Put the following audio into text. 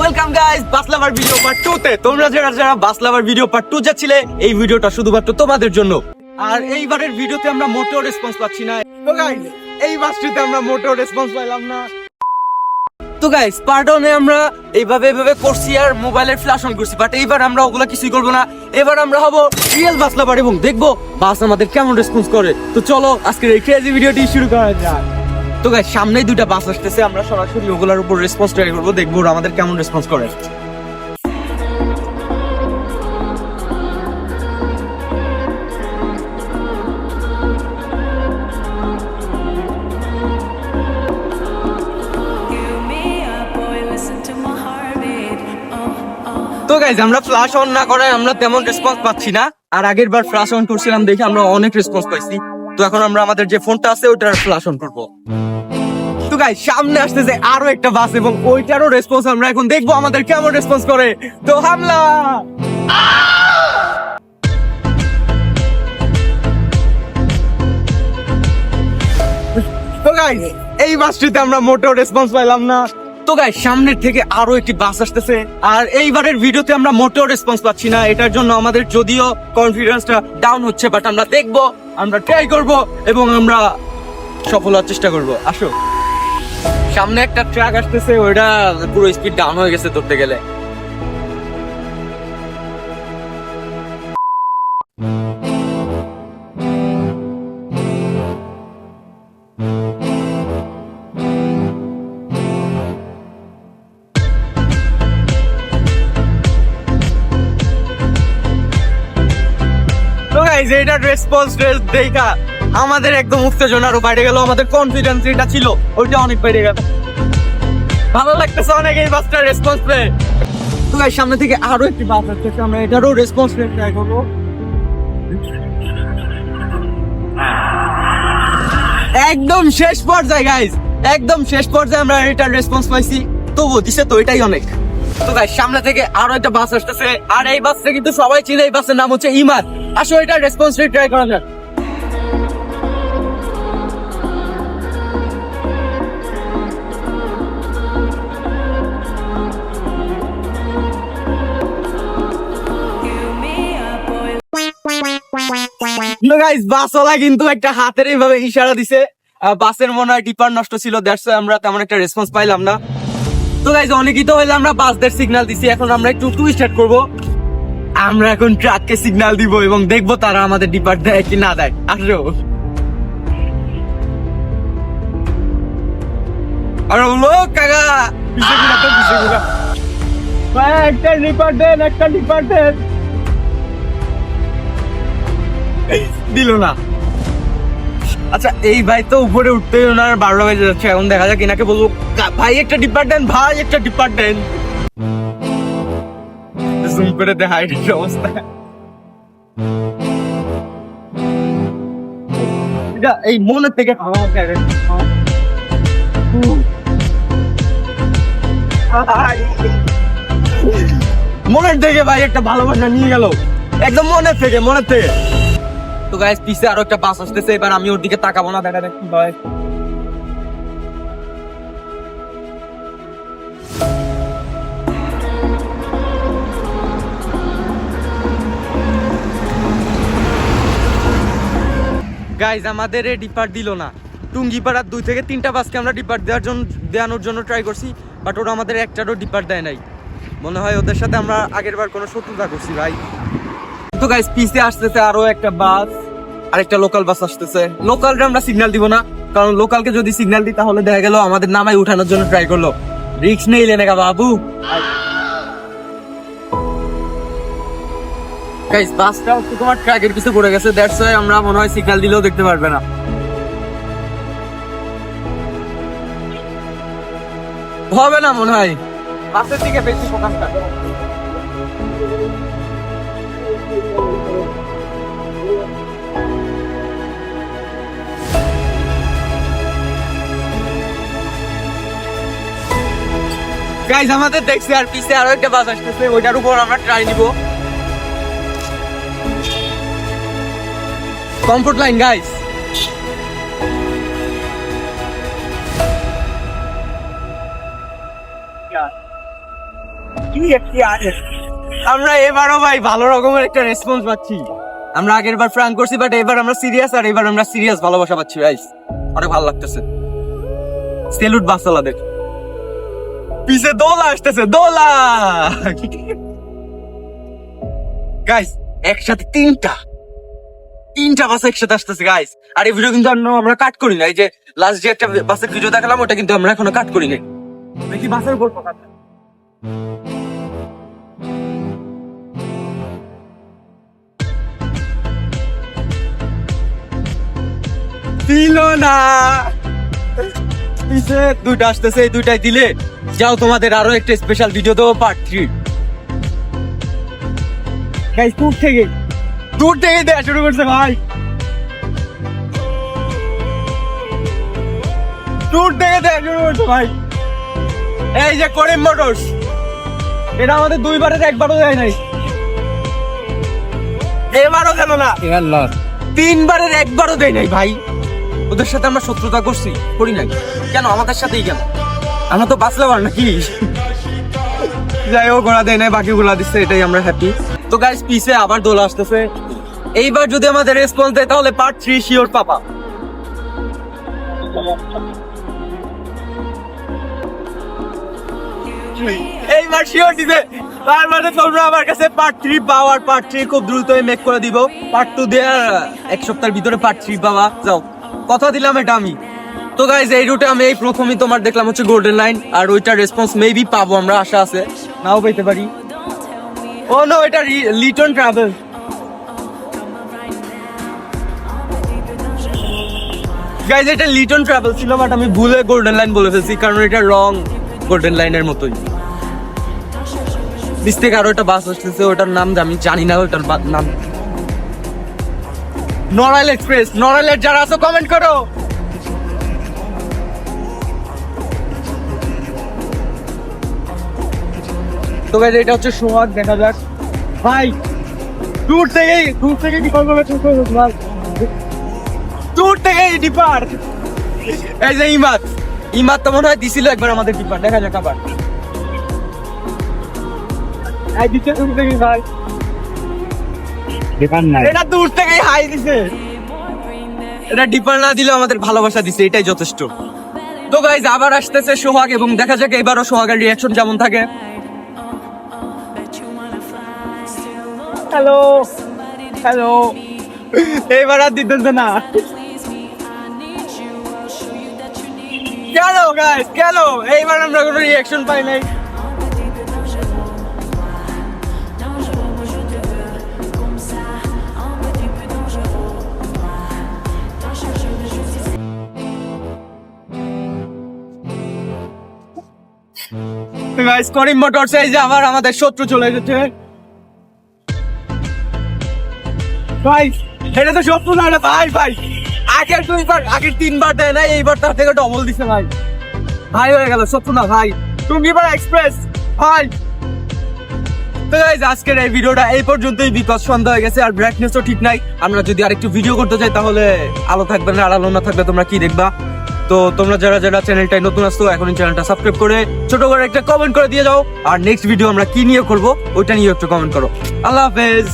Welcome guys bus lover video part 2 তে। তোমরা যারা যারা বাসলাভার ভিডিও পার্ট 2 যাচ্ছিলে, এই ভিডিওটা শুধুমাত্র তোমাদের জন্য। আর এইবারের ভিডিওতে আমরা মোটেও রেসপন্স পাচ্ছি না। তো গাইস এই বাসটিতে আমরা মোটেও রেসপন্স পাইলাম না। তো গাইস পার্টনে আমরা এইভাবে এইভাবে করছি আর মোবাইলের ফ্ল্যাশ অন করছি বাট এইবার আমরা ওগুলা কিছুই করব না। এবার আমরা হব রিয়েল বাস লাভার এবং দেখব বাস আমাদের কেমন রেসপন্স করে। তো চলো, আজকের এই ক্রেজি ভিডিওটি শুরু করা যাক। তো গাইস সামনেই দুইটা বাস আসতেছে, আমরা সরাসরি ওগুলার উপর রেসপন্স ট্রাই করব, দেখব ওরা আমাদের কেমন রেসপন্স করে. তো গাইজ আমরা ফ্ল্যাশ অন না করায় আমরা তেমন রেসপন্স পাচ্ছি না আর আগের বার ফ্ল্যাশ অন করছিলাম দেখে আমরা অনেক রেসপন্স পাইছি তো এখন আমরা আমাদের যে ফোনটা আছে ওটার ফ্ল্যাশ অন করব। তো গাইজ সামনে আসতেছে আরও একটা বাস এবং ওইটারও রেসপন্স আমরা এখন দেখব, আমাদের কেমন রেসপন্স করে। তো হামলা! এই বাসটিতে আমরা মোটেও রেসপন্স পাইলাম না। তো গাইজ সামনের থেকে আরও একটি বাস আসতেছে। আর এইবারের ভিডিওতে আমরা মোটেও রেসপন্স পাচ্ছি না। এটার জন্য আমাদের যদিও কনফিডেন্সটা ডাউন হচ্ছে বাট আমরা দেখব। আমরা ট্রাই করব এবং আমরা সফল হওয়ার চেষ্টা করব। আসো। সামনে একটা ট্রাক আসতেছে, ওইটা পুরো স্পিড ডাউন হয়ে গেছে ধরতে গেলে। এটার রেসপন্স দেখা, আমাদের একদম উত্তেজনা আরও বাইরে গেল, আমাদের কনফিডেন্স যেটা ছিল, ওইটা অনেক বেড়ে গেল। ভালো লাগতেছে অনেক এই বাসটার রেসপন্স পেয়ে। তো গাইজ সামনে থেকে আরও একটি বাস আসছে আমরা এটারও রেসপন্স পেয়ে ট্রাই করব। একদম শেষ পর্যায়ে গাইজ একদম শেষ পর্যায়ে আমরা এটার রেসপন্স পাইছি। তবু দিছে তো এটাই অনেক। তো গাইজ সামনে থেকে আরও একটা বাস আসতেছে। আর এই বাসটা কিন্তু সবাই চিনে, এই বাসের নাম হচ্ছে ইমার আসো, এটা রেসপন্স ট্রাই করা যাক। কিন্তু একটা হাতের এইভাবে ইশারা দিছে। বাসের মনে হয় ডিপার নষ্ট ছিল দ্যাটস আমরা তেমন একটা রেসপন্স পাইলাম না। তো গাইজ অনেকই তো হইলে আমরা বাসদের সিগন্যাল দিছি, এখন আমরা একটু টু স্টার্ট করব। আমরা এখন ট্রাককে সিগন্যাল দিব এবং দেখব তারা আমাদের ডিপার্ট দেয় কি না দেয়। আসো আর বলল কাকা। পিছে ঘুরা তো পিছে ঘুরা। ভাই, একটা ডিপার দেন একটা ডিপার দেন। দিল না। আচ্ছা এই ভাই তো উপরে উঠতে ওনার বারোটা বেজে যাচ্ছে এখন দেখা যাক এনাকে বলব ভাই একটা ডিপার্টমেন্ট ভাই একটা ডিপার্টমেন্ট জুম করে দেখা এটার অবস্থা। এই মনের থেকে খাওয়া মনের থেকে ভাই একটা ভালোবাসা নিয়ে গেল। একদম মনের থেকে মনের থেকে। তো গাইস পিছে আরও একটা বাস আসতেছে, এবার আমি ওর দিকে তাকাবো না দেখা যাক কি গাইজ আমাদের এ ডিপার দিল না। টুঙ্গিপাড়ার দুই থেকে তিনটা বাসকে আমরা ডিপার দেওয়ার জন্য দেওয়ানোর জন্য ট্রাই করছি বাট ওরা আমাদের একটারও ডিপার দেয় নাই। মনে হয় ওদের সাথে আমরা আগের বার কোনো শত্রুতা করছি ভাই। তো গাইস পিছে আসতেছে আরও একটা বাস আর একটা লোকাল বাস আসতেছে। লোকালটা আমরা সিগন্যাল দিব না, কারণ লোকালকে যদি সিগন্যাল দিই তাহলে দেখা গেল আমাদের নামাই উঠানোর জন্য ট্রাই করল। রিক্স নেই লেনেগা বাবু। গাইস বাসটা হচ্ছে তোমার ট্র্যাকের পিছে পড়ে গেছে দ্যাটস ওয়াই আমরা মনে হয় সিগন্যাল দিলেও দেখতে পারবে না। হবে না মনে হয়। বাসের দিকে বেশি ফোকাসটা গাইজ আমাদের দেখছি আর পিছে আরও একটা বাস আসতেছে, ওইটার উপর আমরা ট্রাই নিব। কমফোর্ট লাইন আছে আমরা এবারও ভাই ভালো রকমের একটা রেসপন্স পাচ্ছি। আমরা আগের বার ফ্রাঙ্ক করছি বাট এবার আমরা সিরিয়াস আর এবার আমরা সিরিয়াস ভালোবাসা পাচ্ছি গাইস অনেক ভালো লাগতেছে। সেলুট বাসলাদের পিছে দোলা আসতেছে দোলা! গাইস একসাথে তিনটা। তিনটা বাস একসাথে আসতেছে গাইস আর এই ভিডিও কিন্তু আমরা- কাট করি না। এই যে লাস্ট যে একটা বাসের ভিডিও দেখালাম, ওটা কিন্তু আমরা এখনও কাট করি নাই। দেখি বাসের কাট ছিল না। পিছে দুইটা আসতেছে, এই দুইটাই দিলে যাও তোমাদের আরও একটা স্পেশাল ভিডিও দেবো পার্ট থ্রি গাইস দূর থেকে দূর থেকে দেয়া শুরু করছে ভাই। দূর থেকে দেয়া শুরু করছে ভাই। এই যে করিম মোটরস এটা আমাদের দুইবারের একবারও দেয় নাই। এবারও কেন না? তিনবারের একবারও দেয় নাই ভাই। ওদের সাথে আমরা শত্রুতা করছি করি নাই। কেন? আমাদের সাথেই কেন? আমরা তো বাঁচলাম আর নাকি? যাই হোক ওরা দেয় নাই বাকি গুলা দিচ্ছে এটাই আমরা হ্যাপি তো গাইস পিছে আবার দোল আসতেছে। এইবার যদি আমাদের রেসপন্স দেয়, তাহলে পার্ট থ্রি শিওর পাপা এইবার শিওর দিবে। তার মানে তোমরা আমার কাছে পার্ট থ্রি পাওয়ার পার্ট থ্রি খুব দ্রুতই মেক করে দিব। পার্ট টু দেওয়ার এক সপ্তাহের ভিতরে পার্ট থ্রি পাওয়া যাও, কথা দিলাম এটা আমি। তো গাইজ এই রুটে আমি এই প্রথমই তোমার দেখলাম হচ্ছে গোল্ডেন লাইন আর ওইটার রেসপন্স মেবি পাবো আমরা, আশা আছে। নাও পেতে পারি। ও নো এটা লিটন ট্রাভেল গাইজ এটা লিটন ট্রাভেল ছিল বাট আমি ভুলে গোল্ডেন লাইন বলে ফেলছি, কারণ এটা রং গোল্ডেন লাইনের মতোই। নিচ থেকে আরও একটা বাস আসতেছে, ওটার নাম আমি জানি না, ওটার নাম। নড়াইল এক্সপ্রেস নড়াইলের যারা আছো কমেন্ট করো। তো গাইজ এটা হচ্ছে সোহাগ, দেখা যাক। ভাই দূর থেকেই দূর থেকে ডিপার করবে থেকে থেকেই ডিপার এই যে ইমাত ইমাত তো মনে হয় দিছিল একবার আমাদের ডিপার দেখা যাক আবার। এই দিতে দূর থেকে ভাই। নাই। এটা দূর থেকেই হাই দিছে। এটা ডিপার না দিলেও আমাদের ভালোবাসা দিছে এটাই যথেষ্ট। তো গাইজ আবার আসতেছে সোহাগ এবং দেখা যাক এবারও সোহাগের রিয়াকশন যেমন থাকে। হ্যালো হ্যালো এবার আর দিতেছে না। গাইজ কেন এইবার আমরা কোনো রিয়াকশন পাই নাই। গাইস করিম মোটরস, এই যে আবার আমাদের শত্রু চলে এসেছে। ভাই, এটা তো শত্রু না ভাই ভাই। আগের দুইবার, আগের তিনবার দেয় না এইবার তার থেকে ডবল দিছে, ভাই। ভাই হয়ে গেল শত্রু না ভাই। টুঙ্গিপাড়া এক্সপ্রেস, ভাই। তো গাইজ আজকের এই ভিডিওটা এই পর্যন্তই, বিকজ সন্ধ্যা হয়ে গেছে আর ব্রাইটনেসও ঠিক নাই। আমরা যদি আরেকটু ভিডিও করতে চাই তাহলে আলো থাকবে না, আর আলো না থাকবে তোমরা কি দেখবা? তো তোমরা যারা যারা চ্যানেলটাই নতুন আসতো এখন চ্যানেলটা সাবস্ক্রাইব করে, ছোট করে একটা কমেন্ট করে দিয়ে যাও। আর নেক্সট ভিডিও আমরা কি নিয়ে করব, ওইটা নিয়ে একটু কমেন্ট করো। আল্লাহ হাফেজ।